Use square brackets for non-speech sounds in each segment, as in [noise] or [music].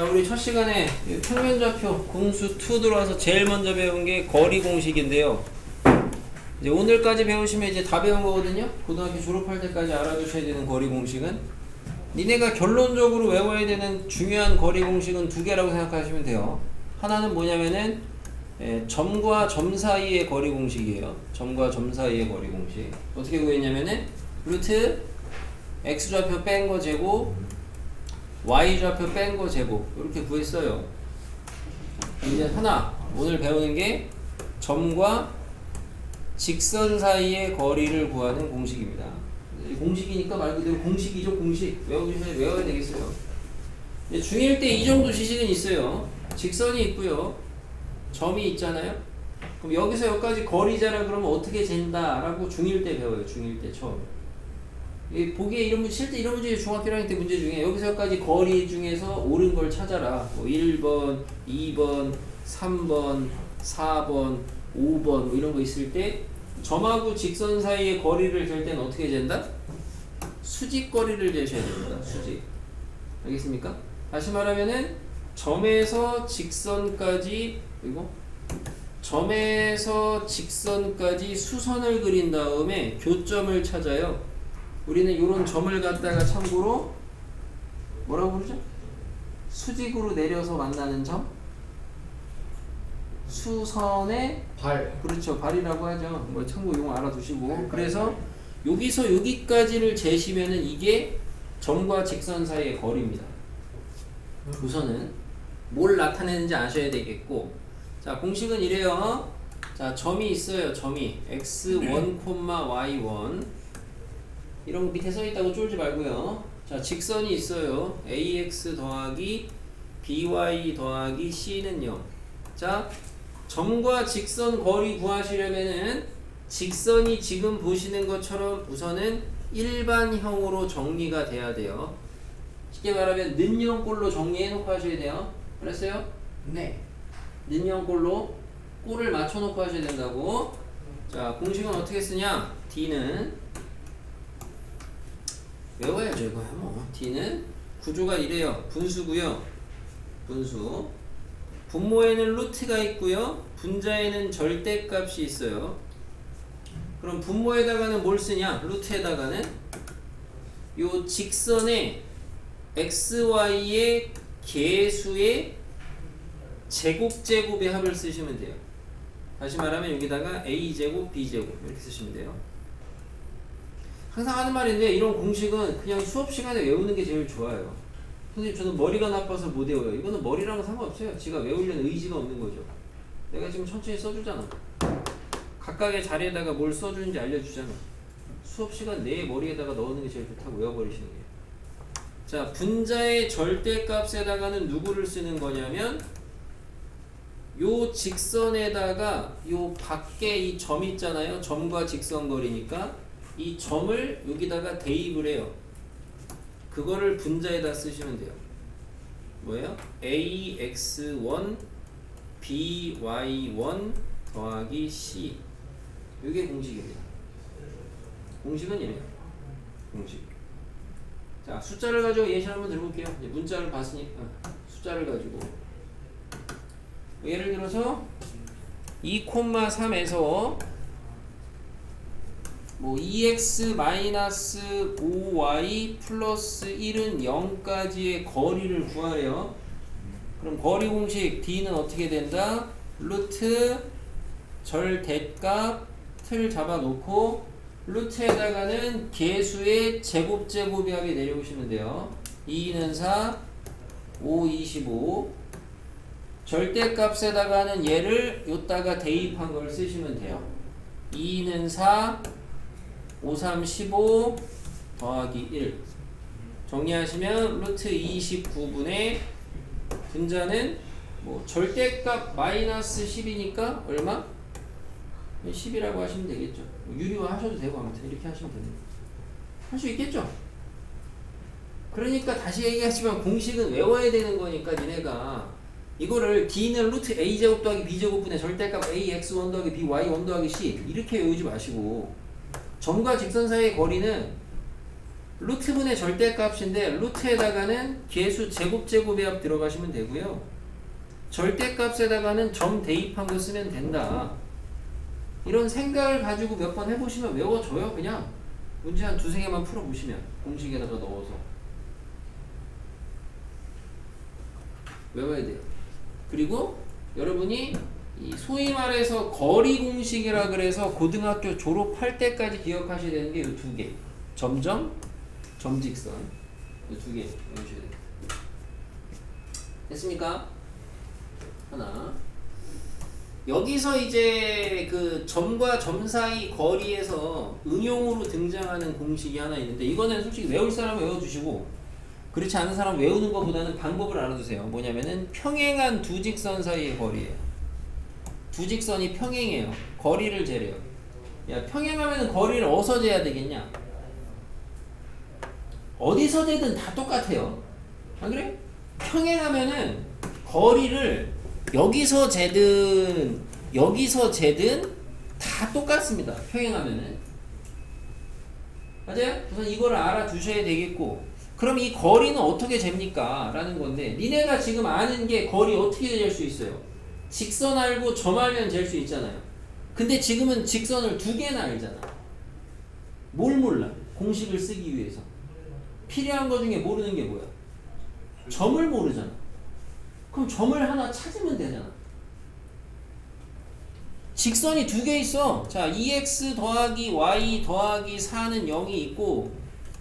자, 우리 첫 시간에 이 평면좌표 공수 2 들어와서 제일 먼저 배운 게 거리 공식인데요. 이제 오늘까지 배우시면 이제 다 배운 거거든요. 고등학교 졸업할 때까지 알아두셔야 되는 거리 공식은 니네가 결론적으로 외워야 되는 중요한 거리 공식은 두 개라고 생각하시면 돼요. 하나는 뭐냐면은 예, 점과 점 사이의 거리 공식이에요. 점과 점 사이의 거리 공식. 어떻게 구했냐면은 루트 x 좌표 뺀 거 제곱 y 좌표 뺀 거 제곱 이렇게 구했어요. 이제 하나 오늘 배우는 게 점과 직선 사이의 거리를 구하는 공식입니다. 이 공식이니까 말 그대로 공식이죠 공식 외우시면 외워야 되겠어요. 이제 중1 때 이 정도 지식은 있어요. 직선이 있고요. 점이 있잖아요. 그럼 여기서 여기까지 거리잖아 그러면 어떻게 잰다 라고 중1 때 배워요. 중1 때 처음. 이 보기에 이런 문제 실제 이런 문제 중학교 1학년 때 문제 중에 여기서 여기까지 거리 중에서 옳은 걸 찾아라. 뭐 1번, 2번, 3번, 4번, 5번 뭐 이런 거 있을 때 점하고 직선 사이의 거리를 잴 때는 어떻게 잰다? 수직 거리를 재셔야 됩니다. 수직. 알겠습니까? 다시 말하면은 점에서 직선까지 그리고 점에서 직선까지 수선을 그린 다음에 교점을 찾아요. 우리는 이런 점을 갖다가 참고로 뭐라고 부르죠? 수직으로 내려서 만나는 점? 수선의 발 그렇죠 발이라고 하죠. 뭐 참고 용어 알아두시고 그래서 여기서 여기까지를 재시면은 이게 점과 직선 사이의 거리입니다. 우선은 뭘 나타내는지 아셔야 되겠고 자 공식은 이래요. 자 점이 있어요. 점이 x1, y1 이런 거 밑에 써 있다고 쫄지 말고요. 자 직선이 있어요. ax 더하기 by 더하기 c는 0. 자 점과 직선 거리 구하시려면은 직선이 지금 보시는 것처럼 우선은 일반형으로 정리가 돼야 돼요. 쉽게 말하면 는형꼴로 정리해 놓고 하셔야 돼요. 그랬어요? 네 는형꼴로 꼴을 맞춰 놓고 하셔야 된다고. 자, 공식은 어떻게 쓰냐? D는 외워야죠, 이거 뭐. D는 구조가 이래요. 분수고요. 분수. 분모에는 루트가 있고요. 분자에는 절대값이 있어요. 그럼 분모에다가는 뭘 쓰냐? 루트에다가는 요 직선의 xy의 개수의 제곱 제곱의 합을 쓰시면 돼요. 다시 말하면 여기다가 a 제곱 b 제곱 이렇게 쓰시면 돼요. 항상 하는 말인데 이런 공식은 그냥 수업 시간에 외우는 게 제일 좋아요. 선생님 저는 머리가 나빠서 못 외워요. 이거는 머리랑은 상관없어요. 지가 외우려는 의지가 없는 거죠. 내가 지금 천천히 써주잖아. 각각의 자리에다가 뭘 써주는지 알려주잖아. 수업 시간 내 머리에다가 넣는 게 제일 좋다고 외워버리시는 게. 자 분자의 절대값에다가는 누구를 쓰는 거냐면 요 직선에다가 요 밖에 이 점 있잖아요. 점과 직선 거리니까 이 점을 여기다가 대입을 해요. 그거를 분자에다 쓰시면 돼요. 뭐예요? ax1 by1 더하기 c 이게 공식입니다. 공식은 이래요. 공식. 자 숫자를 가지고 예시 한번 들어볼게요. 이제 문자를 봤으니까 숫자를 가지고 예를 들어서 2,3에서 뭐 2x 마이너스 5y 플러스 1은 0까지의 거리를 구하래요. 그럼 거리 공식 d는 어떻게 된다? 루트 절 대값 틀 잡아놓고 루트에다가는 개수의 제곱 제곱이 합이 내려오시면 돼요. 2는 4, 5, 25 절대값에다가는 얘를 요다가 대입한 걸 쓰시면 돼요. 2는 4, 5, 3, 15 더하기 1 정리하시면 루트 29분의 분자는 뭐 절대값 마이너스 10이니까 얼마? 10이라고 하시면 되겠죠. 뭐 유리화 하셔도 되고 아무튼 이렇게 하시면 됩니다. 할 수 있겠죠? 그러니까 다시 얘기하지만 공식은 외워야 되는 거니까 니네가 이거를 d는 루트 a 제곱 더하기 b 제곱분의 절대값 a x1 더하기 b y1 더하기 c 이렇게 외우지 마시고 점과 직선 사이의 거리는 루트분의 절대값인데 루트에다가는 계수 제곱제곱의 합 들어가시면 되고요. 절대값에다가는 점 대입한 거 쓰면 된다. 이런 생각을 가지고 몇 번 해보시면 외워져요. 그냥 문제 한 두세 개만 풀어보시면 공식에다가 넣어서 외워야 돼요. 그리고 여러분이 이 소위 말해서 거리 공식이라 그래서 고등학교 졸업할 때까지 기억하셔야 되는 게 이 두 개. 점점, 점직선. 이 두 개 외우셔야 돼요. 됐습니까? 하나. 여기서 이제 그 점과 점 사이 거리에서 응용으로 등장하는 공식이 하나 있는데 이거는 솔직히 외울 사람 외워주시고 그렇지 않은 사람 외우는 것보다는 방법을 알아두세요. 뭐냐면은 평행한 두 직선 사이의 거리예요. 두 직선이 평행해요. 거리를 재래요. 야 평행하면 거리를 어디서 재야 되겠냐? 어디서 재든 다 똑같아요. 안 그래? 평행하면은 거리를 여기서 재든 여기서 재든 다 똑같습니다. 평행하면은 맞아요? 우선 이거를 알아두셔야 되겠고 그럼 이 거리는 어떻게 잽니까? 라는 건데 니네가 지금 아는 게 거리 어떻게 잴 수 있어요? 직선 알고 점 알면 잴수 있잖아요. 근데 지금은 직선을 두 개나 알잖아. 뭘 몰라? 공식을 쓰기 위해서. 필요한 거 중에 모르는 게 뭐야? 점을 모르잖아. 그럼 점을 하나 찾으면 되잖아. 직선이 두 개 있어. 자, 2x 더하기 y 더하기 4는 0이 있고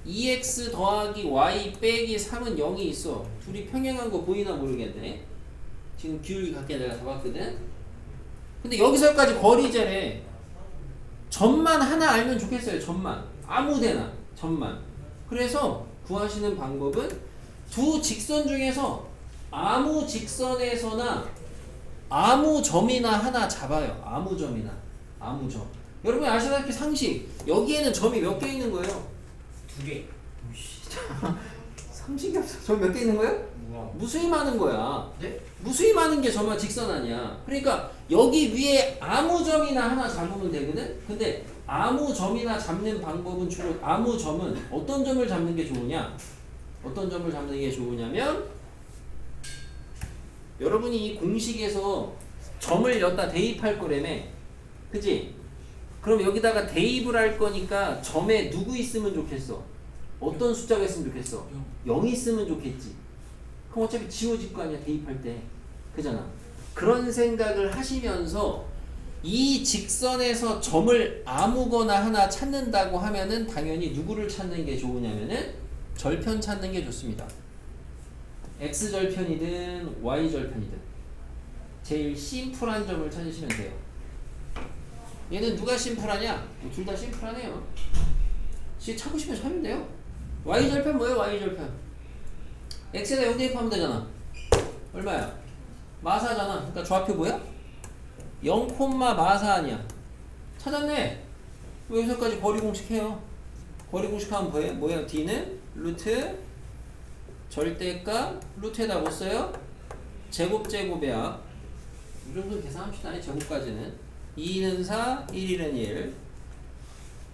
2x 더하기 y 빼기 3은 0이 있어. 둘이 평행한 거 보이나 모르겠네. 지금 기울기 갖게 내가 잡았거든. 근데 여기서까지 거리제래. 점만 하나 알면 좋겠어요. 점만. 아무데나 점만. 그래서 구하시는 방법은 두 직선 중에서 아무 직선에서나 아무 점이나 하나 잡아요. 아무 점이나 아무 점. 여러분 아시다시피 상식 여기에는 점이 몇 개 있는 거예요? 두 개. [laughs] 없어. 점몇개 있는 거예요? 우와. 무수히 많은 거야. 네? 무수히 많은 게 점과 직선 아니야. 그러니까 여기 위에 아무 점이나 하나 잡으면 되거든. 근데 아무 점이나 잡는 방법은 주로 아무 점은 어떤 점을 잡는 게 좋으냐? 어떤 점을 잡는 게 좋으냐면 여러분이 이 공식에서 점을 여기다 대입할 거라며. 그지? 그럼 여기다가 대입을 할 거니까 점에 누구 있으면 좋겠어? 어떤 숫자가 있으면 좋겠어? 0 있으면 좋겠지. 그럼 어차피 지워질 거 아니야 대입할 때. 그잖아. 그런 생각을 하시면서 이 직선에서 점을 아무거나 하나 찾는다고 하면은 당연히 누구를 찾는 게 좋으냐면은 절편 찾는 게 좋습니다. X 절편이든 y 절편이든 제일 심플한 점을 찾으시면 돼요. 얘는 누가 심플하냐? 뭐둘다 심플하네요. 지 찾고 싶으면 찾으면 돼요 y 절편 뭐예요 y 절편 x에다 0 대입하면 되잖아. 얼마야? 마사잖아. 그러니까 좌표 뭐야? 0 마사 아니야. 찾았네. 왜 여기서까지 거리 공식 해요? 거리 공식 하면 뭐예요? 뭐예요? d는 루트 절대값 루트에다 못 써요? 제곱 제곱의 합. 이 정도 계산합시다. 이 제곱까지는 2는 4, 1은 1.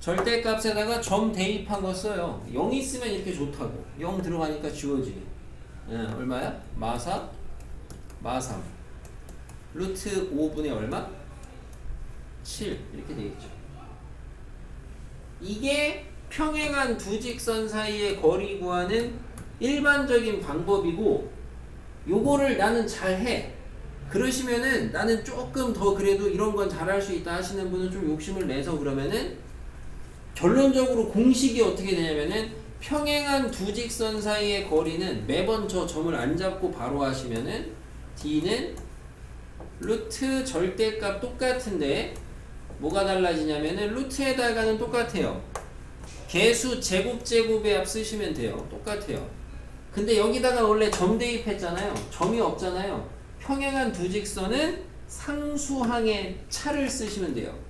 절대값에다가 점 대입한 거 써요. 0 있으면 이렇게 좋다고. 0 들어가니까 지워지네. 예, 얼마야? 마사 마삼 루트 5분의 얼마? 7 이렇게 되겠죠. 이게 평행한 두 직선 사이의 거리 구하는 일반적인 방법이고 요거를 나는 잘해. 그러시면은 나는 조금 더 그래도 이런 건 잘할 수 있다 하시는 분은 좀 욕심을 내서 그러면은 결론적으로 공식이 어떻게 되냐면은 평행한 두 직선 사이의 거리는 매번 저 점을 안 잡고 바로 하시면은 d는 루트 절대값 똑같은데 뭐가 달라지냐면은 루트에다가는 똑같아요. 개수 제곱 제곱의 합 쓰시면 돼요. 똑같아요. 근데 여기다가 원래 점 대입했잖아요. 점이 없잖아요. 평행한 두 직선은 상수항의 차를 쓰시면 돼요.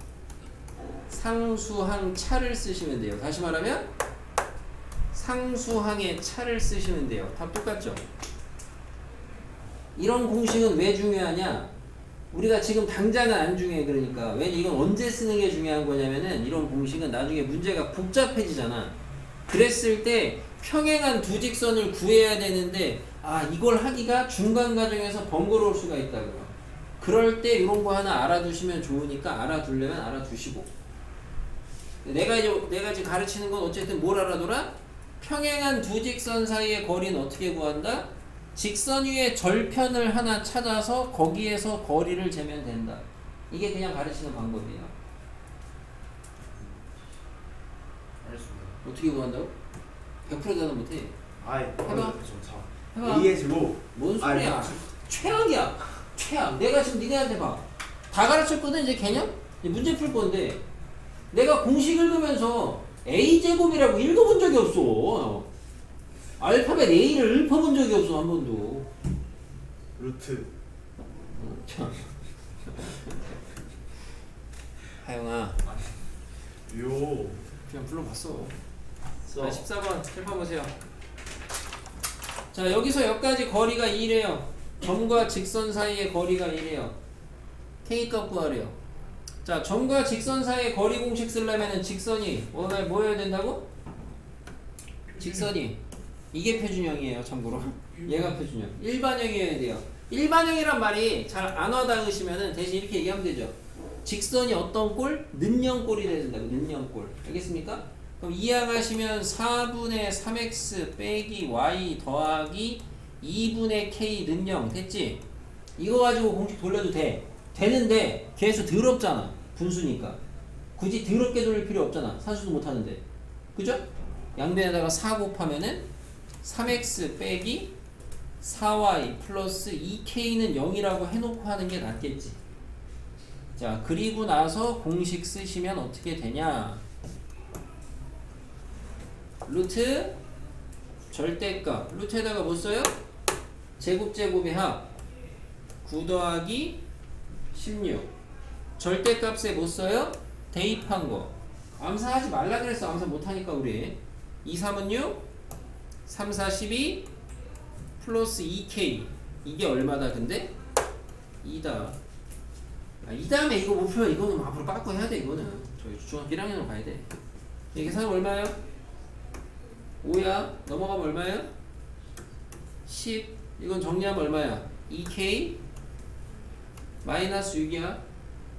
상수항 차를 쓰시면 돼요. 다시 말하면 상수항의 차를 쓰시면 돼요. 답 똑같죠? 이런 공식은 왜 중요하냐? 우리가 지금 당장은 안 중요해 그러니까 왜 이건 언제 쓰는 게 중요한 거냐면은 이런 공식은 나중에 문제가 복잡해지잖아. 그랬을 때 평행한 두 직선을 구해야 되는데 아 이걸 하기가 중간 과정에서 번거로울 수가 있다고요. 그럴 때 이런 거 하나 알아두시면 좋으니까 알아두려면 알아두시고 내가 이제 내가 지금 가르치는 건 어쨌든 뭘 알아둬라? 평행한 두 직선 사이의 거리는 어떻게 구한다? 직선 위에 절편을 하나 찾아서 거기에서 거리를 재면 된다. 이게 그냥 가르치는 방법이에요. 알겠습니다. 어떻게 구한다고? 100% 대답 못해. 아이, 해봐. 해봐. A의 제곱. 뭔 소리야? 최악이야. 최악. 내가 지금 니네한테 봐. 다 가르쳤거든 이제 개념? 이제 문제 풀 건데 내가 공식 읽으면서 a 제곱이라고 읽어본 적이 없어. 알파벳 a를 읊어본 적이 없어 한 번도. 루트. 참. 하영아, 요. 그냥 불러봤어. 써. 자, 14번 칠판 보세요. 자, 여기서 여기까지 거리가 2래요. 점과 직선 사이의 거리가 2래요. K 값 구하래요. 자, 점과 직선 사이의 거리 공식 쓰려면은 직선이 뭐가 뭐여야 된다고? 직선이 이게 표준형이에요, 참고로. 얘가 표준형. 일반형이어야 돼요. 일반형이란 말이 잘 안 와닿으시면은 대신 이렇게 얘기하면 되죠. 직선이 어떤 꼴? 는형꼴이 돼야 된다고. 는형꼴. 알겠습니까? 그럼 이항하시면 4분의 3x 빼기 y 더하기 2분의 k 는형 됐지? 이거 가지고 공식 돌려도 돼. 되는데 계속 더럽잖아. 분수니까. 굳이 더럽게 돌릴 필요 없잖아. 산수도 못하는데. 그죠? 양변에다가 4 곱하면은 3x 빼기 4y 플러스 2k는 0이라고 해놓고 하는 게 낫겠지. 자, 그리고 나서 공식 쓰시면 어떻게 되냐? 루트 절대값 루트에다가 뭐 써요? 제곱 제곱의 합 9 더하기 16 절대값에 뭐 써요? 대입한 거. 암사하지 말라 그랬어. 암사 못하니까 우리. 2, 3은 6 3, 4, 12 플러스 2k 이게 얼마다 근데? 2다. 아, 이 다음에 이거 못 풀면 이거는 앞으로 빠꾸 해야 돼 이거는. 저희 중학교 1학년으로 가야 돼. 이게 계산 얼마예요? 5야. 넘어가면 얼마야? 10 이건 정리하면 얼마야? 2k 마이너스 6이야?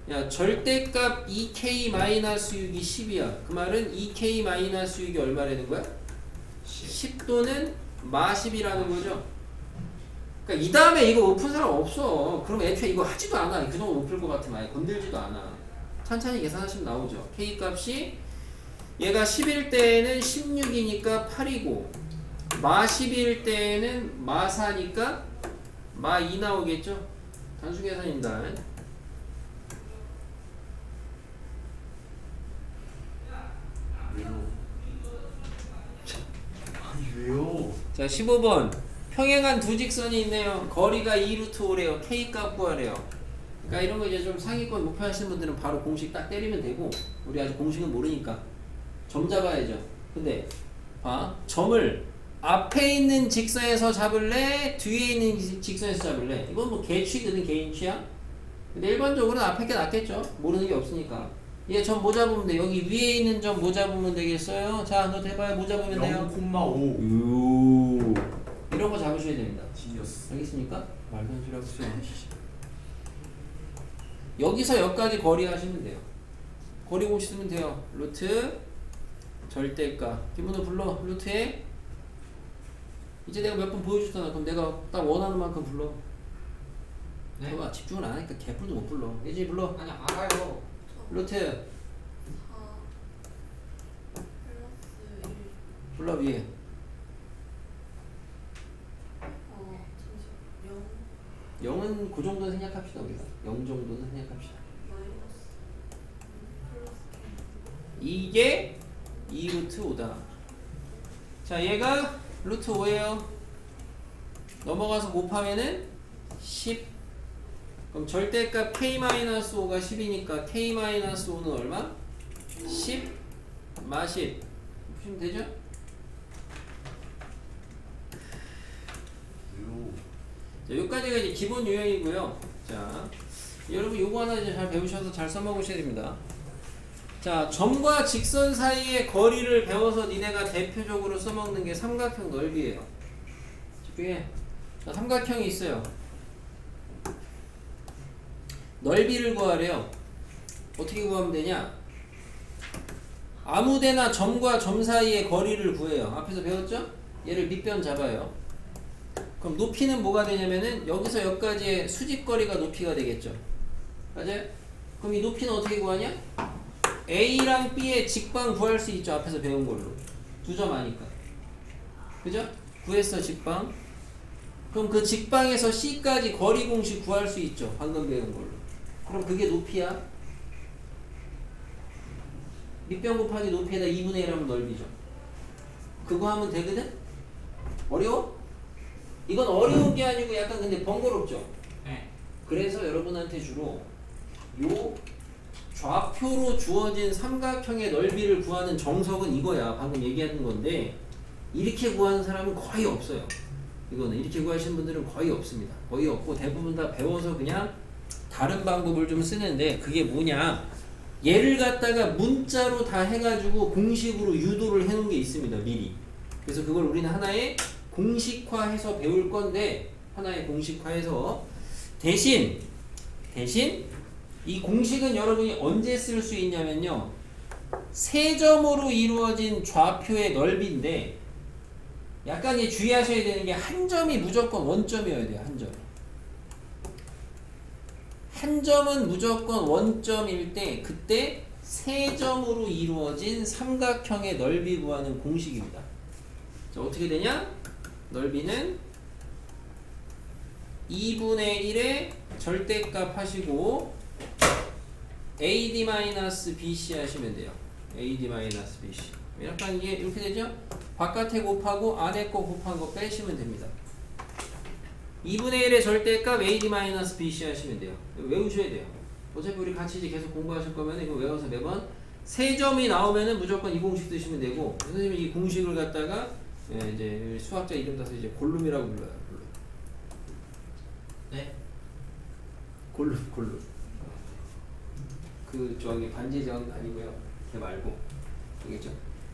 야 절대값 2k 마이너스 6이 10이야. 그 말은 2k 마이너스 6이 얼마라는 거야? 10 또는 마10이라는 거죠? 그러니까 이 다음에 이거 못푼 사람 없어. 그럼 애초에 이거 하지도 않아. 그 정도 못풀것 같으면 아예 건들지도 않아. 천천히 계산하시면 나오죠. k 값이 얘가 10일 때는 16이니까 8이고 마 10일 때는 마 4니까 마 2 나오겠죠? 단수 계산입니다. 왜요? 아니, 왜요? 자 15번 평행한 두 직선이 있네요. 거리가 2루트 5래요. K 값 구하래요. 그러니까 이런 거 이제 좀 상위권 목표 하시는 분들은 바로 공식 딱 때리면 되고 우리 아직 공식은 모르니까 점 잡아야죠. 근데 봐 점을 앞에 있는 직선에서 잡을래? 뒤에 있는 지- 직선에서 잡을래? 이건 뭐 개취거든 개인 취향. 근데 일반적으로는 앞에 게 낫겠죠. 모르는 게 없으니까. 얘 점 뭐 잡으면 돼? 여기 위에 있는 점 뭐 잡으면 되겠어요? 자, 너 대봐요. 뭐 잡으면 돼요? 0,5. 요 이런 거 잡으셔야 됩니다. 지니어스. 알겠습니까? 말도 안 하고 있어요. 여기서 여기까지 거리 하시면 돼요. 거리 공식 쓰면 돼요. 루트 절대가 기본으로 불러 루트에 이제 내가 몇 번 보여줬잖아. 그럼 내가 딱 원하는 만큼 불러. 네? 봐봐 집중을 안 하니까 개뿔도 못 불러. 이제 불러. 아니 알아요. 루트 4 플러스 1 불러 위에. 어, 잠시만 0 0은 그 정도는 생략합시다 우리가. 0 정도는 생략합시다. 이게 2루트 5다. 자, 얘가 루트 5예요. 넘어가서 곱하면은 10. 그럼 절대값 k-5가 10이니까 k-5는 얼마? 10 마10. 푸시면 되죠? 자, 여기까지가 이제 기본 유형이고요. 자, 여러분 요거 하나 이제 잘 배우셔서 잘 써먹으셔야 됩니다. 자, 점과 직선 사이의 거리를 배워서 니네가 대표적으로 써먹는 게 삼각형 넓이에요. 집중해. 자, 삼각형이 있어요. 넓이를 구하래요. 어떻게 구하면 되냐? 아무데나 점과 점 사이의 거리를 구해요. 앞에서 배웠죠? 얘를 밑변 잡아요. 그럼 높이는 뭐가 되냐면은 여기서 여기까지의 수직거리가 높이가 되겠죠. 맞아요? 그럼 이 높이는 어떻게 구하냐? A랑 B의 직방 구할 수 있죠. 앞에서 배운 걸로. 두 점 아니까. 그죠? 구했어, 직방. 그럼 그 직방에서 C까지 거리 공식 구할 수 있죠. 방금 배운 걸로. 그럼 그게 높이야. 밑변 곱하기 높이에다 2분의 1하면 넓이죠. 그거 하면 되거든? 어려워? 이건 어려운 게 아니고 약간 근데 번거롭죠? 네. 그래서 여러분한테 주로 요 좌표로 주어진 삼각형의 넓이를 구하는 정석은 이거야. 방금 얘기하는 건데 이렇게 구하는 사람은 거의 없어요. 이거는 이렇게 구하시는 분들은 거의 없습니다. 거의 없고 대부분 다 배워서 그냥 다른 방법을 좀 쓰는데 그게 뭐냐? 얘를 갖다가 문자로 다 해가지고 공식으로 유도를 해놓은 게 있습니다. 미리. 그래서 그걸 우리는 하나의 공식화해서 배울 건데 하나의 공식화해서 대신 대신 이 공식은 여러분이 언제 쓸 수 있냐면요. 세 점으로 이루어진 좌표의 넓이인데 약간 이 주의하셔야 되는 게 한 점이 무조건 원점이어야 돼요. 한 점. 한 점은 무조건 원점일 때 그때 세 점으로 이루어진 삼각형의 넓이 구하는 공식입니다. 자, 어떻게 되냐? 넓이는 2분의 1의 절대값 하시고 AD-BC 하시면 돼요. AD-BC. 약간 이게 이렇게 되죠? 바깥에 곱하고 안에 거 곱한 거 빼시면 됩니다. 2분의 1의 절대값 AD-BC 하시면 돼요. 외우셔야 돼요. 어차피 우리 같이 이제 계속 공부하실 거면 이거 외워서 매번 세 점이 나오면은 무조건 이 공식 쓰시면 되고 선생님이 이 공식을 갖다가 예, 이제 수학자 이름 따서 이제 골룸이라고 불러요. 골룸. 네. 골룸 골룸. 그 저기 반지전 아니고요. 걔 말고 알겠죠?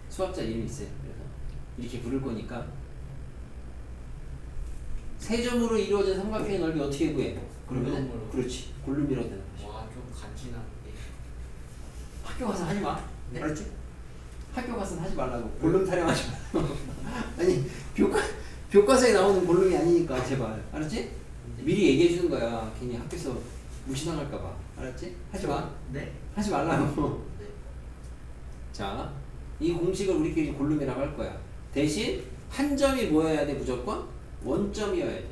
수학자 이름이 있어요. 그래서 이렇게 부를 거니까 세 점으로 이루어진 삼각형의 넓이 어떻게 구해? 그러면 골룸으로. 그렇지 골룸이라고 되는 거지. 와, 좀 간지나는데. 학교 가서 하지 마. 네? 알았지? 학교 가서는 하지 말라고. 골룸 타령하지 말라고. [laughs] 아니 교과 교과서에 나오는 골룸이 아니니까 제발. 알았지? 미리 얘기해 주는 거야. 괜히 학교에서 무시당할까 봐. 알았지? 하지 마. 네. 하지 말라고. 네. 자, 이 공식을 우리끼리 골룸이라고 할 거야. 대신 한 점이 뭐여야 돼? 무조건 원점이어야 돼.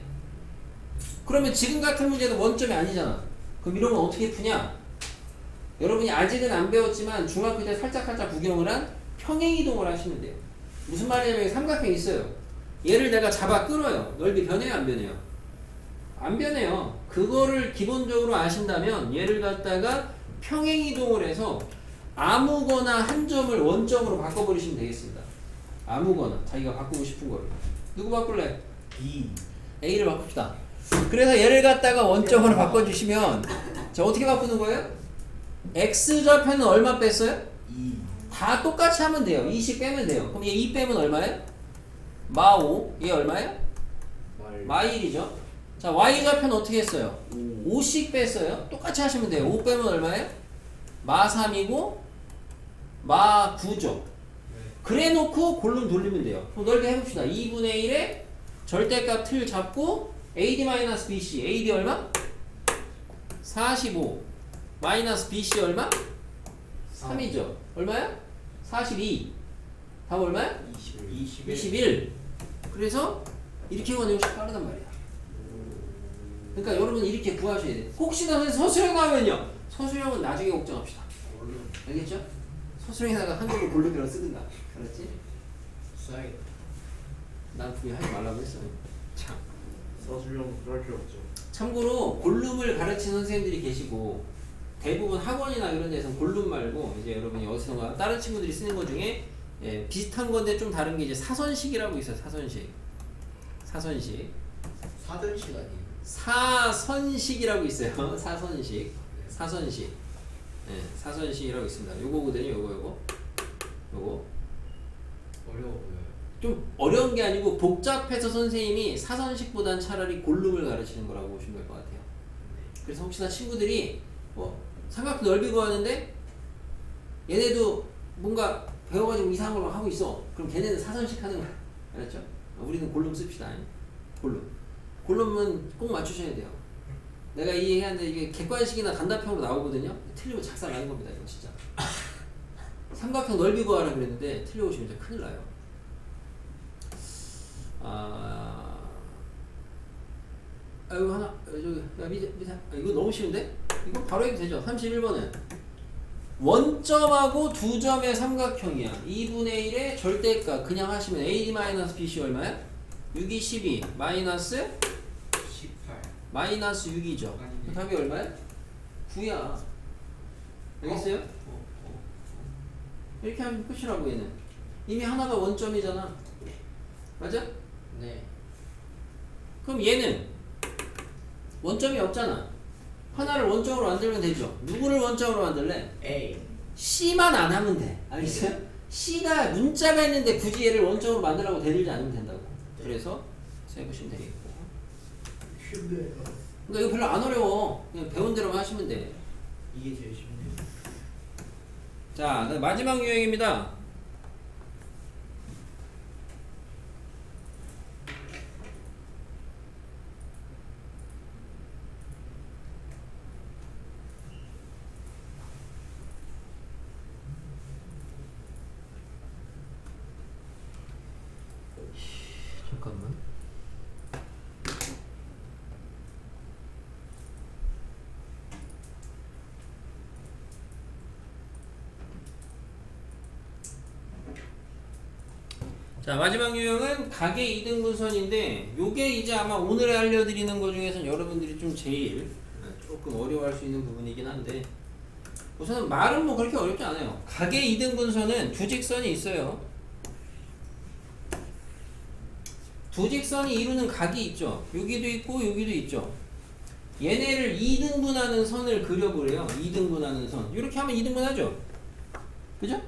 그러면 지금 같은 문제는 원점이 아니잖아. 그럼 이러면 어떻게 푸냐? 여러분이 아직은 안 배웠지만 중학교 때 살짝 살짝 구경을 한 평행이동을 하시면 돼요. 무슨 말이냐면 삼각형이 있어요. 얘를 내가 잡아 끌어요. 넓이 변해요, 안 변해요? 안 변해요. 그거를 기본적으로 아신다면 얘를 갖다가 평행 이동을 해서 아무거나 한 점을 원점으로 바꿔버리시면 되겠습니다. 아무거나 자기가 바꾸고 싶은 거를. 누구 바꿀래? B. A를 바꿉시다. 그래서 얘를 갖다가 원점으로 바꿔주시면 자 어떻게 바꾸는 거예요? X 좌표는 얼마 뺐어요? 2. 다 똑같이 하면 돼요. 20 빼면 돼요. 그럼 얘 2 빼면 얼마예요? 마5. 얘 얼마예요? 말. 마1이죠. 자, Y 좌표는 어떻게 했어요? 오. 5씩 뺐어요. 똑같이 하시면 돼요. 5 빼면 얼마예요? 마 3이고 마 9죠. 그래 놓고 골룸 돌리면 돼요. 그럼 넓이 해봅시다. 2분의 1에 절대값 틀 잡고 AD-BC. AD 얼마? 45. 마이너스 BC 얼마? 3이죠. 얼마야? 42. 답 얼마야? 21. 21. 21. 그래서 이렇게 것이 빠르단 말이야. 그러니까 여러분 이렇게 구하셔야 돼. 혹시나 서술형 나오면요. 서술형은 나중에 걱정합시다. 알겠죠? 서술형에다가 한국을 골룸이라고 쓰든가. 알았지? 써야겠다. 난 분명 하지 말라고 했어. 참. 서술형 그럴 필요 없죠. 참고로 골룸을 가르치는 선생님들이 계시고 대부분 학원이나 이런 데서 골룸 말고 이제 여러분이 어디선가 다른 친구들이 쓰는 것 중에 예, 비슷한 건데 좀 다른 게 이제 사선식이라고 있어요. 사선식. 사선식. 사전 시간이에요. 사선식이라고 있어요. [laughs] 사선식. 사선식. 예, 사선식이라고 있습니다. 요거거든요. 요거 요거. 요거. 어려워 보여요. 좀 어려운 게 아니고 복잡해서 선생님이 사선식보단 차라리 골룸을 가르치는 거라고 보시면 될 것 같아요. 네. 그래서 혹시나 친구들이 뭐 삼각도 넓이고 하는데 얘네도 뭔가 배워가지고 이상한 걸막 하고 있어. 그럼 걔네는 사선식 하는 거야. 알았죠? 어, 우리는 골룸 씁시다. 골룸. 골룸은 꼭 맞추셔야 돼요. 내가 이 얘기하는데 이게 객관식이나 단답형으로 나오거든요. 틀리면 작살 나는 겁니다. 이거 진짜. 삼각형 넓이 구하라 그랬는데 틀려오시면 진짜 큰일 나요. 아, 아 이거 하나 어, 저기 야 밑에 밑에 아, 이거 너무 쉬운데? 이거 바로 해도 되죠. 31번은 원점하고 두 점의 삼각형이야. 2분의 1의 절대값 그냥 하시면 AD-BC 얼마야? 6이 12 마이너스 18. 마이너스 6이죠. 아니네. 그 답이 얼마야? 9야. 알겠어요? 이렇게 하면 끝이라고 얘는. 이미 하나가 원점이잖아. 맞아? 어. 네. 그럼 얘는 원점이 없잖아. 하나를 원점으로 만들면 되죠. 누구를 원점으로 만들래? A. C만 안 하면 돼. 알겠어요? C가 문자가 있는데 굳이 얘를 원점으로 만들라고 대들지 않으면 된다고. 그래서 세보시면 되겠고. 쉽네요. 그러니까 이거 별로 안 어려워. 그냥 배운 대로만 하시면 돼. 이게 제일 쉽네요. 자, 그다음 마지막 유형입니다. 잠깐만. 자 마지막 유형은 가계 이등분선인데 요게 이제 아마 오늘 알려드리는 것 중에서는 여러분들이 좀 제일 조금 어려워할 수 있는 부분이긴 한데 우선은 말은 뭐 그렇게 어렵지 않아요. 가계 이등분선은 두 직선이 있어요. 두 직선이 이루는 각이 있죠. 여기도 있고 여기도 있죠. 얘네를 2등분하는 선을 그려보래요. 2등분하는 선. 이렇게 하면 2등분하죠. 그죠?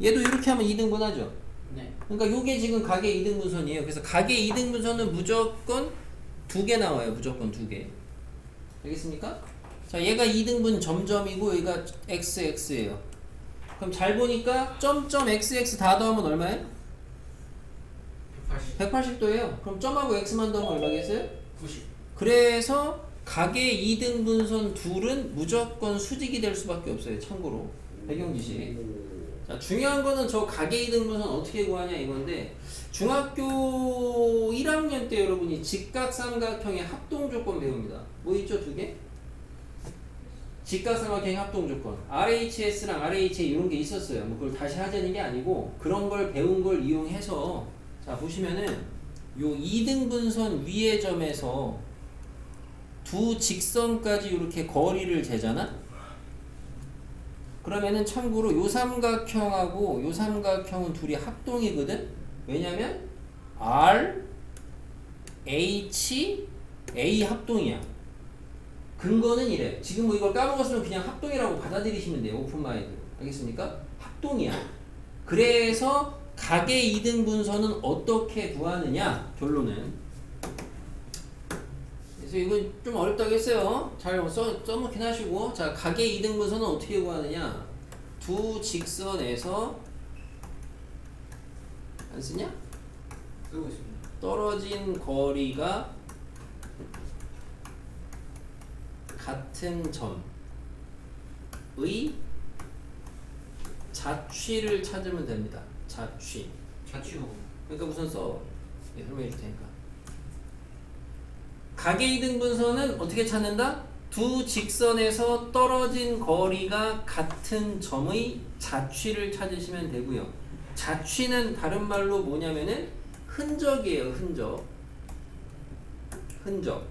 얘도 이렇게 하면 2등분하죠 네. 그러니까 요게 지금 가계 2등분선이에요. 그래서 가계 2등분선은 무조건 두 개 나와요. 무조건 두 개. 알겠습니까? 자, 얘가 2등분 점점이고 얘가 xx예요. 그럼 잘 보니까 점점 xx 다 더하면 얼마예요? 180. 180도예요. 그럼 점하고 x만 더하면 얼마겠어요? 90. 그래서 가계 2등분선 둘은 무조건 수직이 될 수밖에 없어요. 참고로. 배경 지식. 자, 중요한 거는 저 가계 이등분선 어떻게 구하냐 이건데 중학교 1학년 때 여러분이 직각삼각형의 합동 조건 배웁니다. 뭐 있죠 두 개? 직각삼각형의 합동 조건. RHS랑 RHA 이런 게 있었어요. 뭐 그걸 다시 하자는 게 아니고 그런 걸 배운 걸 이용해서 자 보시면은 요 이등분선 위의 점에서 두 직선까지 이렇게 거리를 재잖아. 그러면은 참고로 요 삼각형하고 요 삼각형은 둘이 합동이거든. 왜냐면 R H A 합동이야. 근거는 이래. 지금 뭐 이걸 까먹었으면 그냥 합동이라고 받아들이시면 돼요. 오픈 마인드. 알겠습니까? 합동이야. 그래서 가계 이등 분선은 어떻게 구하느냐? 결론은 그래서 이건 좀 어렵다고 했어요. 잘 써, 써놓긴 하시고. 자, 가계 2등분선은 어떻게 구하느냐? 두 직선에서, 안 쓰냐? 쓰고 있습니다. 떨어진 거리가 같은 점의 자취를 찾으면 됩니다. 자취. 자취하고. 그러니까 우선 써. 예, 설명해 줄 테니까. 가계 이등분선은 어떻게 찾는다? 두 직선에서 떨어진 거리가 같은 점의 자취를 찾으시면 되고요. 자취는 다른 말로 뭐냐면은 흔적이에요, 흔적. 흔적.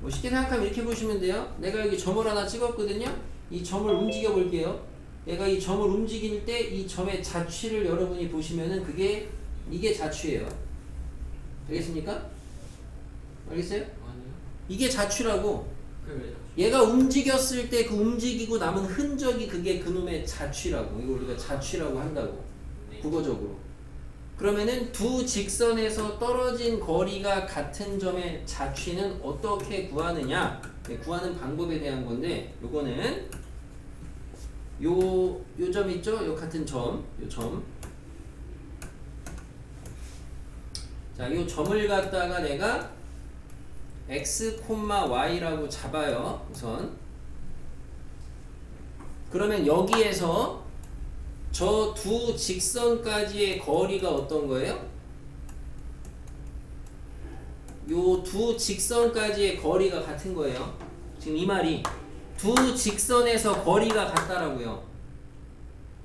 뭐 쉽게 생각하면 이렇게 보시면 돼요. 내가 여기 점을 하나 찍었거든요. 이 점을 움직여 볼게요. 얘가 이 점을 움직일 때 이 점의 자취를 여러분이 보시면은 그게 이게 자취예요. 알겠습니까? 알겠어요? 이게 자취라고. 얘가 움직였을 때 그 움직이고 남은 흔적이 그게 그놈의 자취라고 이거 우리가 자취라고 한다고 국어적으로 그러면은 두 직선에서 떨어진 거리가 같은 점의 자취는 어떻게 구하느냐 네, 구하는 방법에 대한 건데 요거는 요 요 점 있죠? 요 같은 점, 요 점. 자, 요 점을 갖다가 내가 x, y라고 잡아요. 우선. 그러면 여기에서 저 두 직선까지의 거리가 어떤 거예요? 요 두 직선까지의 거리가 같은 거예요. 지금 이 말이 두 직선에서 거리가 같다라고요.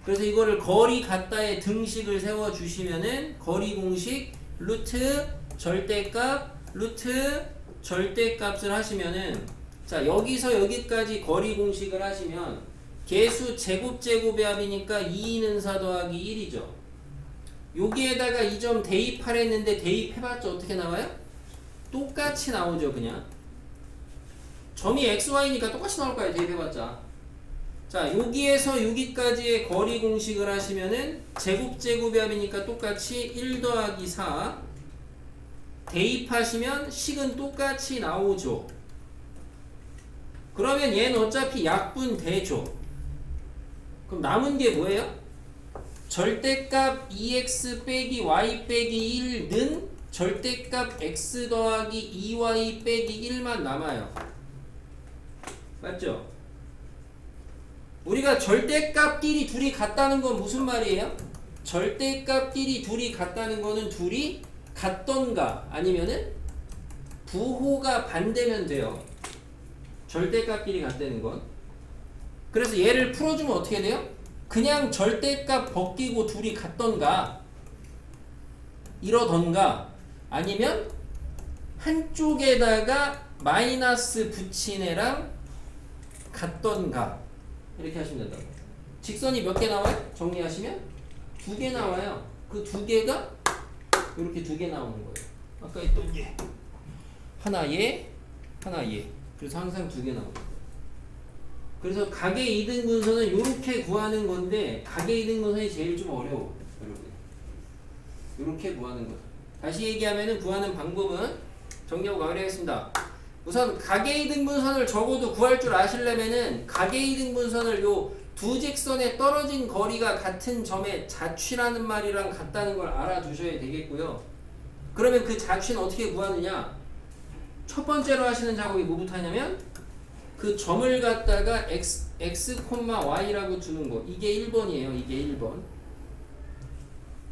그래서 이거를 거리 같다의 등식을 세워 주시면은 거리 공식 루트 절대값 루트 절대값을 하시면은 자 여기서 여기까지 거리 공식을 하시면 개수 제곱 제곱의 합이니까 2는 4 더하기 1이죠. 여기에다가 이 점 대입하랬는데 대입해봤자 어떻게 나와요? 똑같이 나오죠 그냥. 점이 xy니까 똑같이 나올 거예요 대입해봤자. 자 여기에서 여기까지의 거리 공식을 하시면은 제곱 제곱의 합이니까 똑같이 1 더하기 4 대입하시면 식은 똑같이 나오죠. 그러면 얘는 어차피 약분 되죠. 그럼 남은 게 뭐예요? 절대값 2x 빼기 y 빼기 1는 절대값 x 더하기 2y 빼기 1만 남아요. 맞죠? 우리가 절대값끼리 둘이 같다는 건 무슨 말이에요? 절대값끼리 둘이 같다는 거는 둘이 같던가 아니면은 부호가 반대면 돼요. 절대값끼리 같다는 건. 그래서 얘를 풀어주면 어떻게 돼요? 그냥 절대값 벗기고 둘이 같던가 이러던가 아니면 한쪽에다가 마이너스 붙인 애랑 같던가 이렇게 하시면 된다고 직선이 몇 개 나와요? 정리하시면 두 개 나와요 그 두 개가 이렇게 두 개 나오는 거예요. 아까 했던 얘 하나 얘 하나 얘 그래서 항상 두 개 나오는 거예요. 그래서 가계 이등 분선은 이렇게 구하는 건데 가계 이등 분선이 제일 좀 어려워 여러분 이렇게 구하는 거죠 다시 얘기하면은 구하는 방법은 정리하고 마무리하겠습니다. 우선 가계 이등 분선을 적어도 구할 줄 아시려면은 가계 이등 분선을 요 두 직선에 떨어진 거리가 같은 점의 자취라는 말이랑 같다는 걸 알아두셔야 되겠고요. 그러면 그 자취는 어떻게 구하느냐? 첫 번째로 하시는 작업이 뭐부터 하냐면 그 점을 갖다가 x, x, y라고 주는 거. 이게 1번이에요. 이게 1번.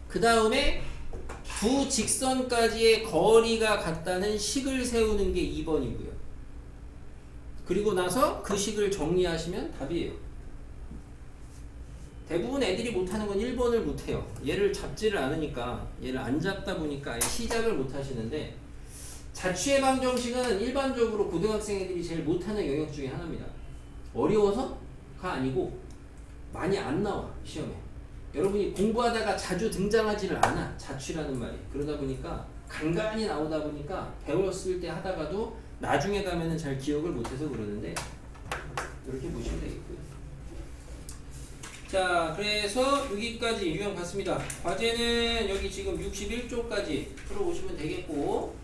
그 다음에 두 직선까지의 거리가 같다는 식을 세우는 게 2번이고요. 그리고 나서 그 식을 정리하시면 답이에요. 대부분 애들이 못하는 건 1번을 못해요. 얘를 잡지를 않으니까 얘를 안 잡다 보니까 아예 시작을 못 하시는데 자취 예방 정식은 일반적으로 고등학생 애들이 제일 못하는 영역 중에 하나입니다. 어려워서가 아니고 많이 안 나와 시험에. 여러분이 공부하다가 자주 등장하지를 않아 자취라는 말이. 그러다 보니까 간간히 나오다 보니까 배웠을 때 하다가도 나중에 가면은 잘 기억을 못해서 그러는데 이렇게 보시면 되겠고요. 자, 그래서 여기까지 유형 봤습니다. 과제는 여기 지금 61쪽까지 풀어오시면 되겠고